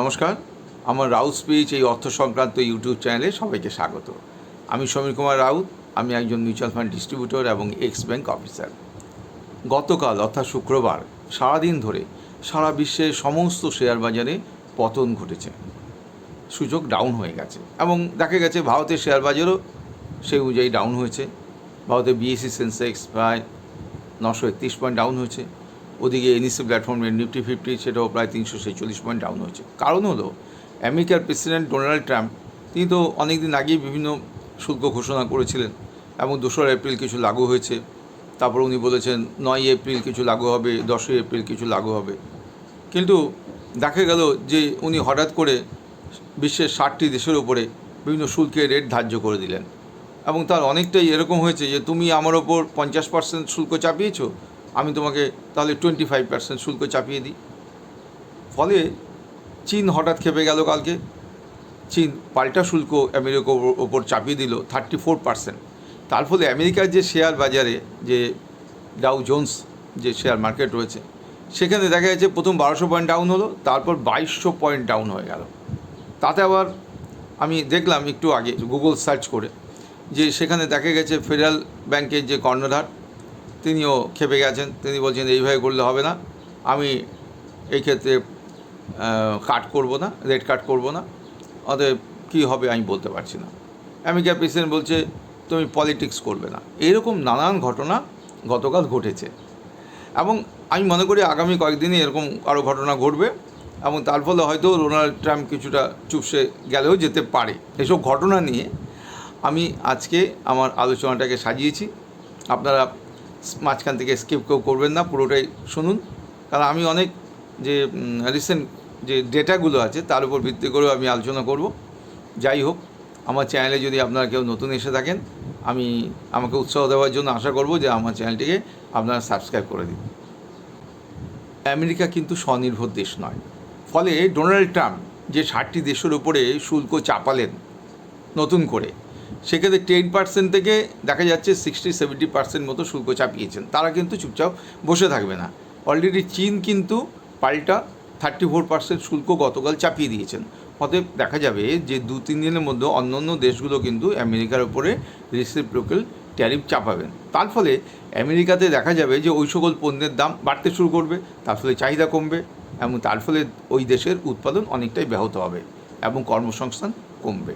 নমস্কার, আমার রাউত স্পিচ এই অর্থ সংক্রান্ত ইউটিউব চ্যানেলে সবাইকে স্বাগত। আমি সমীর কুমার রাউত, আমি একজন মিউচুয়াল ফান্ড ডিস্ট্রিবিউটর এবং এক্স ব্যাংক অফিসার। গতকাল, অর্থাৎ শুক্রবার, সারাদিন ধরে সারা বিশ্বের সমস্ত শেয়ার বাজারে পতন ঘটেছে। সূচক ডাউন হয়ে গেছে এবং দেখা গেছে ভারতের শেয়ার বাজারও সেই অনুযায়ী ডাউন হয়েছে। ভারতের বিএসসি সেন্সেক্স প্রায় নশো একত্রিশ পয়েন্ট ডাউন হয়েছে। ওদিকে এনইসি প্ল্যাটফর্মের নিফটি ফিফটি সেটাও প্রায় তিনশো ছেচল্লিশ পয়েন্ট ডাউন হয়েছে। কারণ হলো, আমেরিকার প্রেসিডেন্ট ডোনাল্ড ট্রাম্প তিনি তো অনেক দিন আগেই বিভিন্ন শুল্ক ঘোষণা করেছিলেন এবং দোসরা এপ্রিল কিছু লাগু হয়েছে। তারপর উনি বলেছেন, নয় এপ্রিল কিছু লাগু হবে, দশই এপ্রিল কিছু লাগু হবে। কিন্তু দেখা গেল যে উনি হঠাৎ করে বিশ্বের ষাটটি দেশের ওপরে বিভিন্ন শুল্কের রেট ধার্য করে দিলেন। এবং তার অনেকটাই এরকম হয়েছে যে, তুমি আমার ওপর পঞ্চাশ পার্সেন্ট শুল্ক চাপিয়েছো আমি তোমাকে তাহলে টোয়েন্টি ফাইভ পার্সেন্ট শুল্ক চাপিয়ে দিই। ফলে চীন হঠাৎ খেপে গেল কালকে। চীন পাল্টা শুল্ক আমেরিকার ওপর চাপিয়ে দিল থার্টি ফোর পার্সেন্ট তার ফলে আমেরিকার যে শেয়ার বাজারে যে ডাউ জোন্স যে শেয়ার মার্কেট রয়েছে, সেখানে দেখা যাচ্ছে প্রথম বারোশো পয়েন্ট ডাউন হলো, তারপর বাইশশো পয়েন্ট ডাউন হয়ে গেল। তাতে আবার আমি দেখলাম একটু আগে গুগল সার্চ করে, যে সেখানে দেখা গেছে ফেডারেল ব্যাংকের যে কর্ণধার তিনিও খেপে গেছেন। তিনি বলছেন, এইভাবে করলে হবে না। আমি এই ক্ষেত্রে কাট করব না, রেড কাট করব না। অতএব কী হবে আমি বলতে পারছি না। আমেরিকা প্রেসিডেন্ট বলছে, তুমি পলিটিক্স করবে না। এরকম নানান ঘটনা গতকাল ঘটেছে। এবং আমি মনে করি, আগামী কয়েকদিনে এরকম আরও ঘটনা ঘটবে। এবং তার ফলে হয়তো ডোনাল্ড ট্রাম্প কিছুটা চুপসে গেলেও যেতে পারে। এসব ঘটনা নিয়ে আমি আজকে আমার আলোচনাটাকে সাজিয়েছি। আপনারা মাঝখান থেকে স্কিপ কেউ করবেন না, পুরোটাই শুনুন। কারণ আমি অনেক যে রিসেন্ট যে ডেটাগুলো আছে, তার উপর ভিত্তি করেও আমি আলোচনা করব। যাই হোক, আমার চ্যানেলে যদি আপনারা কেউ নতুন এসে থাকেন, আমি আমাকে উৎসাহ দেওয়ার জন্য আশা করব যে আমার চ্যানেলটিকে আপনারা সাবস্ক্রাইব করে দিন। আমেরিকা কিন্তু স্বনির্ভর দেশ নয়। ফলে ডোনাল্ড ট্রাম্প যে ষাটটি দেশের উপরে শুল্ক চাপালেন, নতুন করে সেক্ষেত্রে টেন পার্সেন্ট থেকে দেখা যাচ্ছে সিক্সটি সেভেন্টি পার্সেন্ট মতো শুল্ক চাপিয়েছেন। তারা কিন্তু চুপচাপ বসে থাকবে না। অলরেডি চীন কিন্তু পাল্টা থার্টি ফোর পার্সেন্ট শুল্ক গতকাল চাপিয়ে দিয়েছেন। অতএব দেখা যাবে যে দু, তিন দিনের মধ্যে অন্য অন্য দেশগুলো কিন্তু আমেরিকার উপরে রেসিপ্রোকাল ট্যারিফ চাপাবেন। তার ফলে আমেরিকাতে দেখা যাবে যে ওই সকল পণ্যের দাম বাড়তে শুরু করবে, তার ফলে চাহিদা কমবে এবং তার ফলে ওই দেশের উৎপাদন অনেকটাই ব্যাহত হবে এবং কর্মসংস্থান কমবে।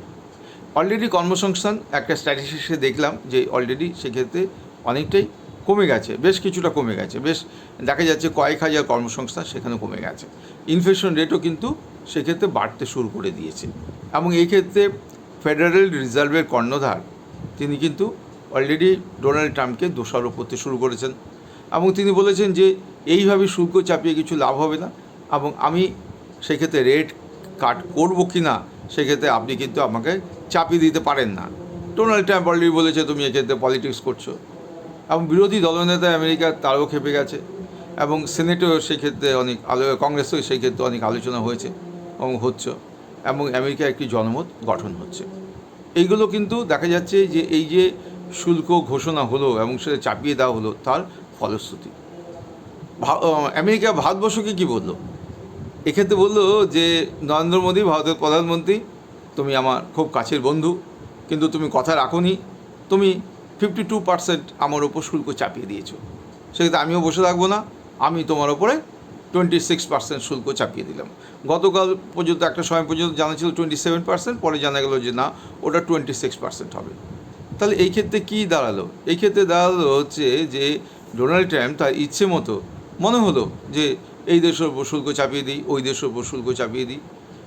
অলরেডি কর্মসংস্থান একটা স্ট্যাটিস্টিক্সে দেখলাম যে অলরেডি সেক্ষেত্রে অনেকটাই কমে গেছে, বেশ কিছুটা কমে গেছে, বেশ দেখা যাচ্ছে কয়েক হাজার কর্মসংস্থান সেখানে কমে গেছে। ইনফ্লেশন রেটও কিন্তু সেক্ষেত্রে বাড়তে শুরু করে দিয়েছে এবং এই ক্ষেত্রে ফেডারেল রিজার্ভের কর্ণধার তিনি কিন্তু অলরেডি ডোনাল্ড ট্রাম্পকে দোষারোপ করতে শুরু করেছেন এবং তিনি বলেছেন যে এইভাবে শুল্ক চাপিয়ে কিছু লাভ হবে না এবং আমি সেক্ষেত্রে রেট কাট করব কি না সেক্ষেত্রে আপনি কিন্তু আমাকে চাপিয়ে দিতে পারেন না। ডোনাল্ড ট্রাম্প অলরেডি বলেছে তুমি এক্ষেত্রে পলিটিক্স করছ। এবং বিরোধী দলনেতা আমেরিকার তারও খেপে গেছে। এবং সেনেটেও সেক্ষেত্রে অনেক আলো, কংগ্রেসেও সেই ক্ষেত্রে অনেক আলোচনা হয়েছে এবং হচ্ছে। এবং আমেরিকা একটি জনমত গঠন হচ্ছে। এইগুলো কিন্তু দেখা যাচ্ছে যে এই যে শুল্ক ঘোষণা হলো এবং সেটা চাপিয়ে দেওয়া হলো তার ফলশ্রুতি। আমেরিকা ভারতবর্ষকে কী বলল? এক্ষেত্রে বলল যে, নরেন্দ্র মোদী, ভারতের প্রধানমন্ত্রী, তুমি আমার খুব কাছের বন্ধু, কিন্তু তুমি কথা রাখোনি, তুমি ফিফটি টু পার্সেন্ট আমার ওপর শুল্ক চাপিয়ে দিয়েছ। সেক্ষেত্রে আমিও বসে থাকব না, আমি তোমার ওপরে টোয়েন্টি সিক্স পার্সেন্ট শুল্ক চাপিয়ে দিলাম। গতকাল পর্যন্ত একটা সময় পর্যন্ত জানা ছিল টোয়েন্টি সেভেন পার্সেন্ট পরে জানা গেলো যে না, ওটা টোয়েন্টি সিক্স পার্সেন্ট হবে। তাহলে এই ক্ষেত্রে কী দাঁড়াল? এই ক্ষেত্রে দাঁড়াল হচ্ছে যে, ডোনাল্ড ট্রাম্প তার ইচ্ছে মতো, মনে হলো যে এই দেশের ওপর শুল্ক চাপিয়ে দিই, ওই দেশের ওপর শুল্ক চাপিয়ে দিই।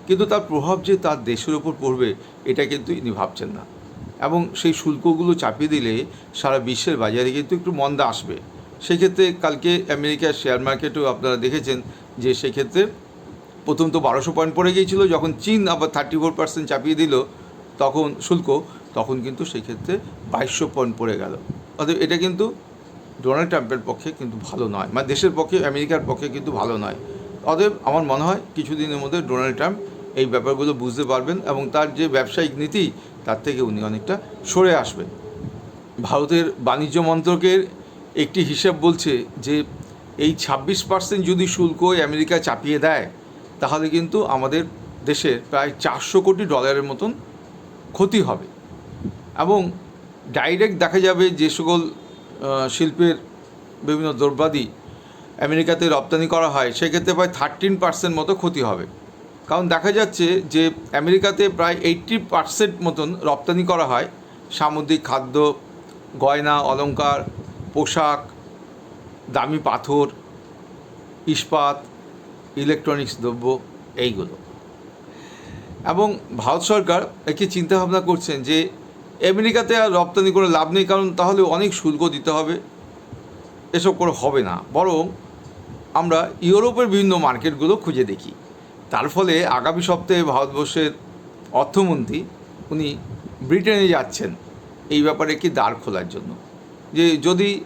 কিন্তু তার প্রভাব যে তার দেশের ওপর পড়বে, এটা কিন্তু ইনি ভাবছেন না। এবং সেই শুল্কগুলো চাপিয়ে দিলে সারা বিশ্বের বাজারে কিন্তু একটু মন্দা আসবে। সেক্ষেত্রে কালকে আমেরিকার শেয়ার মার্কেটেও আপনারা দেখেছেন যে সেক্ষেত্রে প্রথম তো বারোশো পয়েন্ট পড়ে গিয়েছিল, যখন চীন আবার থার্টি ফোর পার্সেন্ট চাপিয়ে দিল তখন শুল্ক, তখন কিন্তু সেক্ষেত্রে বাইশশো পয়েন্ট পড়ে গেল। অতএব এটা কিন্তু ডোনাল্ড ট্রাম্পের পক্ষে কিন্তু ভালো নয় মানে দেশের পক্ষে, আমেরিকার পক্ষে কিন্তু ভালো নয়। অতএব আমার মনে হয় কিছুদিনের মধ্যে ডোনাল্ড ট্রাম্প এই ব্যাপারগুলো বুঝতে পারবেন এবং তার যে ব্যবসায়িক নীতি, তার থেকে উনি অনেকটা সরে আসবেন। ভারতের বাণিজ্য মন্ত্রকের একটি হিসাব বলছে যে, এই ছাব্বিশ পার্সেন্ট যদি শুল্ক আমেরিকা চাপিয়ে দেয়, তাহলে কিন্তু আমাদের দেশের প্রায় চারশো কোটি ডলারের মতন ক্ষতি হবে। এবং ডাইরেক্ট দেখা যাবে যে সকল শিল্পের বিভিন্ন দ্রব্যাদি আমেরিকাতে রপ্তানি করা হয়, সেক্ষেত্রে প্রায় থার্টিন পার্সেন্ট মতো ক্ষতি হবে। কারণ দেখা যাচ্ছে যে আমেরিকাতে প্রায় এইট্টি পার্সেন্ট মতন রপ্তানি করা হয় সামুদ্রিক খাদ্য, গয়না, অলংকার, পোশাক, দামি পাথর, ইস্পাত ইলেকট্রনিক্স দ্রব্য, এইগুলো। এবং ভারত সরকার একটি চিন্তাভাবনা করছেন যে আমেরিকাতে আর রপ্তানি করে লাভ নেই, কারণ তাহলে অনেক শুল্ক দিতে হবে। এসব করে হবে না। বরং আমরা ইউরোপের বিভিন্ন মার্কেটগুলো খুঁজে দেখি। তার ফলে আগামী সপ্তাহে ভারতবর্ষের অর্থমন্ত্রী উনি ব্রিটেনে যাচ্ছেন। এই ব্যাপারে একটি দ্বার খোলার জন্য। যে যদি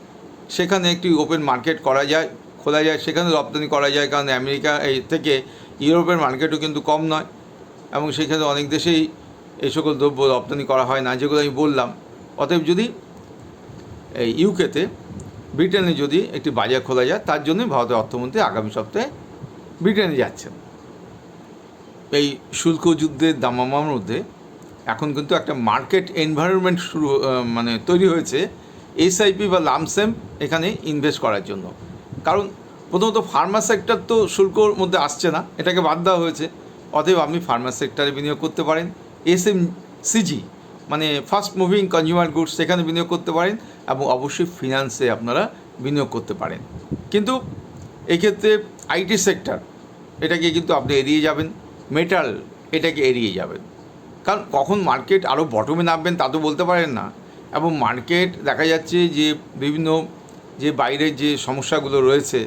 সেখানে একটি ওপেন মার্কেট করা যায়, খোলা যায়, সেখানে রপ্তানি করা যায়, কারণ আমেরিকা এই থেকে ইউরোপের মার্কেটও কিন্তু কম নয়। এবং সেখানে অনেক দেশেই এই সকল দ্রব্য রপ্তানি করা হয় না, যেগুলো আমি বললাম। অতএব যদি এই ইউকেতে ব্রিটেনে যদি একটি বাজার খোলা যায়, তার জন্য ভারতের অর্থমন্ত্রী আগামী সপ্তাহে ব্রিটেনে যাচ্ছেন। এই শুল্ক যুদ্ধের দামামার মধ্যে এখন কিন্তু একটা মার্কেট এনভায়রনমেন্ট শুরু মানে তৈরি হয়েছে এসআইপি বা লামসেম এখানে ইনভেস্ট করার জন্য। কারণ প্রথমত ফার্মা সেক্টর তো শুল্কর মধ্যে আসছে না, এটাকে বাদ দেওয়া হয়েছে। অতএব আপনি ফার্মা সেক্টরে বিনিয়োগ করতে পারেন। এস এম সিজি মানে ফাস্ট মুভিং কনজিউমার গুডস, সেখানে বিনিয়োগ করতে পারেন এবং অবশ্যই ফিনান্সে আপনারা বিনিয়োগ করতে পারেন। কিন্তু এক্ষেত্রে আইটি সেক্টর, এটাকে কিন্তু আপনি এড়িয়ে যাবেন, মেটাল এটাকে এড়িয়ে যাবেন। কারণ কখন মার্কেট আরও বটমে নামবেন তা তো বলতে পারেন না। এবং মার্কেট দেখা যাচ্ছে যে বিভিন্ন যে বাইরের যে সমস্যাগুলো রয়েছে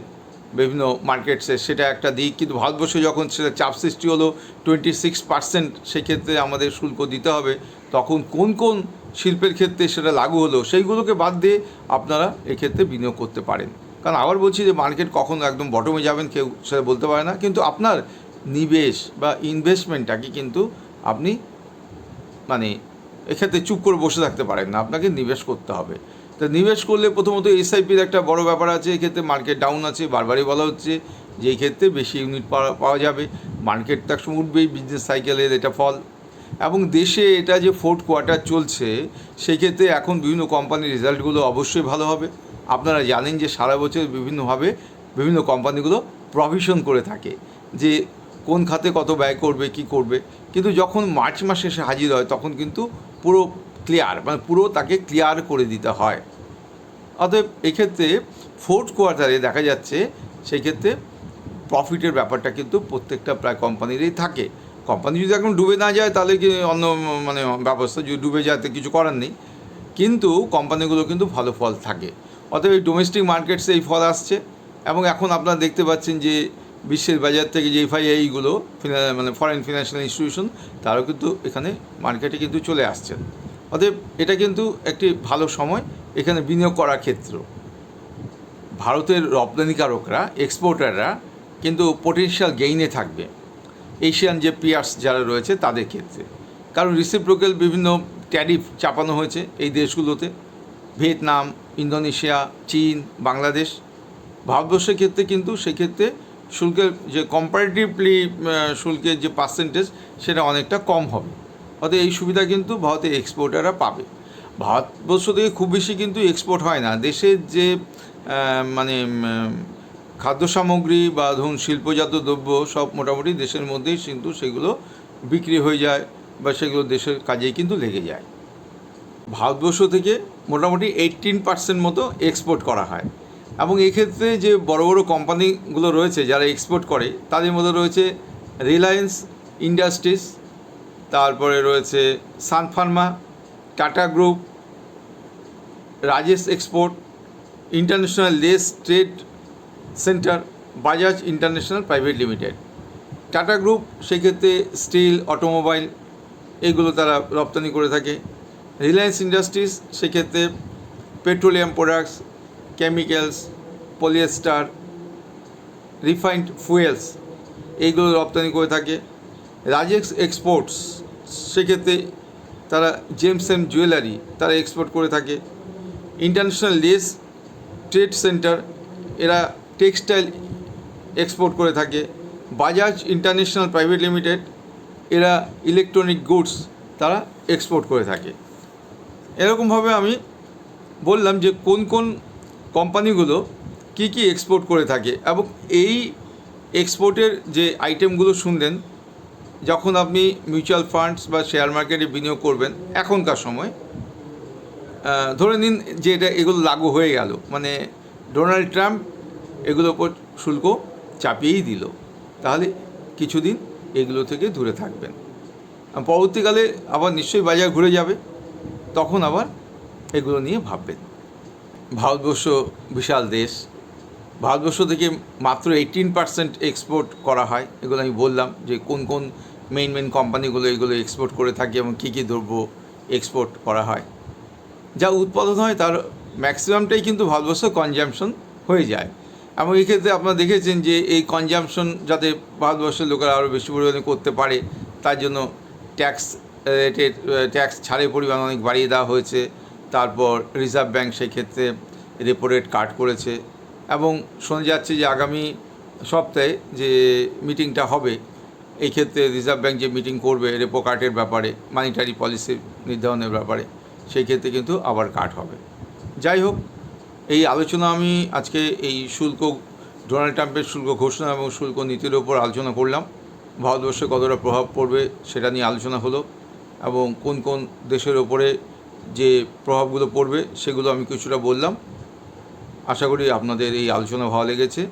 বিভিন্ন মার্কেটসে, সেটা একটা দিক। কিন্তু ভারতবর্ষে যখন সেটা চাপ সৃষ্টি হলো টোয়েন্টি সিক্স পার্সেন্ট সেক্ষেত্রে আমাদের শুল্ক দিতে হবে। তখন কোন কোন শিল্পের ক্ষেত্রে সেটা লাগু হলো, সেইগুলোকে বাদ দিয়ে আপনারা এক্ষেত্রে বিনিয়োগ করতে পারেন। কারণ আবার বলছি যে মার্কেট কখন একদম বটমে যাবেন, কেউ সেটা বলতে পারে না। কিন্তু আপনার নিবেশ বা ইনভেস্টমেন্টটাকে কিন্তু আপনি মানে এক্ষেত্রে চুপ করে বসে থাকতে পারেন না। আপনাকে নিবেশ করতে হবে। তো নিবেশ করলে প্রথমত এসআইপির একটা বড় ব্যাপার আছে, এক্ষেত্রে মার্কেট ডাউন আছে, বারবারই বলা হচ্ছে যে এই ক্ষেত্রে বেশি ইউনিট পাওয়া পাওয়া যাবে। মার্কেট তো একসময় উঠবেই বিজনেস সাইকেলের এটা ফল। এবং দেশে এটা যে ফোর্থ কোয়ার্টার চলছে, সেক্ষেত্রে এখন বিভিন্ন কোম্পানির রেজাল্টগুলো অবশ্যই ভালো হবে। আপনারা জানেন যে সারা বছর বিভিন্নভাবে বিভিন্ন কোম্পানিগুলো প্রভিশন করে থাকে যে কোন খাতে কত ব্যয় করবে, কি করবে। কিন্তু যখন মার্চ মাসে এসে হাজির হয়, তখন কিন্তু পুরো ক্লিয়ার মানে পুরো তাকে ক্লিয়ার করে দিতে হয়। অতএব এক্ষেত্রে ফোর্থ কোয়ার্টারে দেখা যাচ্ছে সেই ক্ষেত্রে প্রফিটের ব্যাপারটা কিন্তু প্রত্যেকটা প্রায় কোম্পানিরই থাকে। কোম্পানি যদি এখন ডুবে না যায়, তাহলে কি অন্য মানে ব্যবস্থা যদি ডুবে যায় তো কিছু করার নেই। কিন্তু কোম্পানিগুলো কিন্তু ভালো ফল থাকে। অতএব এই ডোমেস্টিক মার্কেটসে এই ফল আসছে। এবং এখন আপনারা দেখতে পাচ্ছেন যে বিশ্বের বাজার থেকে যে এফআইআইগুলো মানে ফরেন ফিনান্সিয়াল ইনস্টিটিউশন তারাও কিন্তু এখানে মার্কেটে কিন্তু চলে আসছেন। অতএব এটা কিন্তু একটি ভালো সময় এখানে বিনিয়োগ করার ক্ষেত্র। ভারতের রপ্তানিকারকরা এক্সপোর্টাররা কিন্তু পোটেনশিয়াল গেইনে থাকবে। এশিয়ান যে পিয়ার্স যারা রয়েছে তাদের ক্ষেত্রে। কারণ রিসিপ্রোকেল বিভিন্ন ট্যারিফ চাপানো হয়েছে এই দেশগুলোতে। ভিয়েতনাম, ইন্দোনেশিয়া, চীন, বাংলাদেশ। ভারতবর্ষের ক্ষেত্রে কিন্তু সেক্ষেত্রে শুল্কের যে কম্পারেটিভলি শুল্কের যে পার্সেন্টেজ সেটা অনেকটা কম হবে। অতএব এই সুবিধা কিন্তু ভারতের এক্সপোর্টাররা পাবে। ভারতবর্ষ থেকে খুব বেশি কিন্তু এক্সপোর্ট হয় না। দেশের যে মানে খাদ্য সামগ্রী বা ধরুন শিল্পজাত দ্রব্য সব মোটামুটি দেশের মধ্যেই কিন্তু সেগুলো বিক্রি হয়ে যায় বা সেগুলো দেশের কাজেই কিন্তু লেগে যায়। ভারতবর্ষ থেকে মোটামুটি এইটিন পার্সেন্ট মতো এক্সপোর্ট করা হয়। এবং এক্ষেত্রে যে বড় বড় কোম্পানিগুলো রয়েছে যারা এক্সপোর্ট করে, তাদের মধ্যে রয়েছে রিলায়েন্স ইন্ডাস্ট্রিজ তারপরে রয়েছে Sun Pharma Tata group, Rajesh export, International Lace Trade Centre, Bajaj International Private Limited. Tata group, সেক্ষেত্রে স্টিল, অটোমোবাইল, এগুলো তারা রপ্তানি করে থাকে। রিলায়েন্স ইন্ডাস্ট্রিজ, সেক্ষেত্রে petroleum products, chemicals, polyester, refined fuels এইগুলো রপ্তানি করে থাকে। রাজেক্স এক্সপোর্টস সেক্ষেত্রে তারা জেমস অ্যান্ড জুয়েলারি তারা এক্সপোর্ট করে থাকে। ইন্টারন্যাশনাল লেস ট্রেড সেন্টার এরা টেক্সটাইল এক্সপোর্ট করে থাকে। বাজাজ ইন্টারন্যাশনাল প্রাইভেট লিমিটেড এরা ইলেকট্রনিক গুডস তারা এক্সপোর্ট করে থাকে। এরকমভাবে আমি বললাম যে কোন কোন কোম্পানিগুলো কি কি এক্সপোর্ট করে থাকে এবং এই এক্সপোর্টের যে আইটেমগুলো শুনলেন যখন আপনি মিউচুয়াল ফান্ডস বা শেয়ার মার্কেটে বিনিয়োগ করবেন, এখনকার সময় ধরে নিন যে এটা এগুলো লাগু হয়ে গেল মানে ডোনাল্ড ট্রাম্প এগুলোর ওপর শুল্ক চাপিয়েই দিল, তাহলে কিছুদিন এগুলো থেকে দূরে থাকবেন। পরবর্তীকালে আবার নিশ্চয়ই বাজার ঘুরে যাবে, তখন আবার এগুলো নিয়ে ভাববেন। ভারতবর্ষ বিশাল দেশ, ভারতবর্ষ থেকে মাত্র এইটিন পার্সেন্ট এক্সপোর্ট করা হয়, এগুলো আমি বললাম যে কোন কোন মেইন মেইন কোম্পানিগুলো এগুলো এক্সপোর্ট করে থাকে এবং কী কী দ্রব্য এক্সপোর্ট করা হয়। যা উৎপাদন হয় তার ম্যাক্সিমামটাই কিন্তু ভারতবর্ষ কনজামশন হয়ে যায়। এবং এক্ষেত্রে আপনারা দেখেছেন যে এই কনজামশন যাতে ভারতবর্ষের লোকেরা আরও বেশি পরিমাণে করতে পারে, তার জন্য ট্যাক্স রেটের ট্যাক্স ছাড়ের পরিমাণ অনেক বাড়িয়ে দেওয়া হয়েছে। তারপর রিজার্ভ ব্যাঙ্ক সেই ক্ষেত্রে রেপো রেট কাট করেছে। এবং শোনা যাচ্ছে যে আগামী সপ্তাহে যে মিটিংটা হবে এই ক্ষেত্রে রিজার্ভ ব্যাঙ্ক যে মিটিং করবে রেপো কাটের ব্যাপারে মানিটারি পলিসি নির্ধারণের ব্যাপারে, সেই ক্ষেত্রে কিন্তু আবার কাট হবে। যাই হোক, এই আলোচনা আমি আজকে এই শুল্ক ডোনাল্ড ট্রাম্পের শুল্ক ঘোষণা এবং শুল্ক নীতির ওপর আলোচনা করলাম। ভারতবর্ষে কতটা প্রভাব পড়বে সেটা নিয়ে আলোচনা হলো এবং কোন কোন দেশের ওপরে যে প্রভাবগুলো পড়বে সেগুলো আমি কিছুটা বললাম। আশা করি আপনাদের এই আলোচনা ভালো লেগেছে।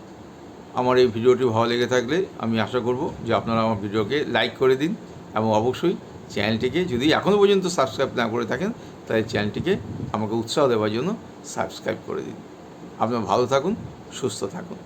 আমার এই ভিডিওটি ভালো লেগে থাকলে আমি আশা করব যে আপনারা আমার ভিডিওকে লাইক করে দিন এবং অবশ্যই চ্যানেলটিকে যদি এখনও পর্যন্ত সাবস্ক্রাইব না করে থাকেন, তাহলে চ্যানেলটিকে আমাকে উৎসাহ দেওয়ার জন্য সাবস্ক্রাইব করে দিন। আপনারা ভালো থাকুন, সুস্থ থাকুন।